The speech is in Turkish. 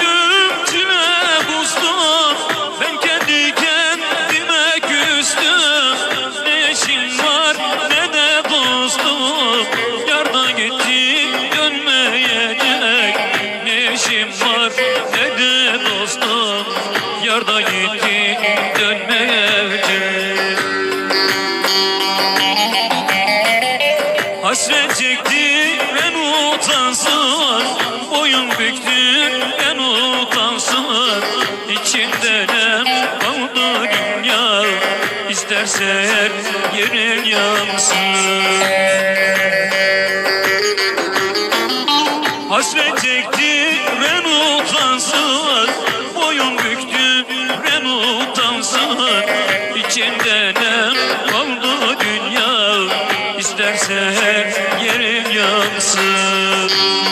Gördüm çile Ben kendi kendime küstüm. Ne eşim var ne de dostum. Yardan gitti dönmeyecek. Ne eşim var ne de dostum. Yardan gitti dönmeyecek. Hasret çekti ben utansın boyun büktüm ben utansın. İçinde nem kaldı dünya? İstersen yerin yansın. Hasret çekti ben utansın. Boyun büktüm ben utansın. İçinde nem kaldı dünya? İstersen yerin yansın.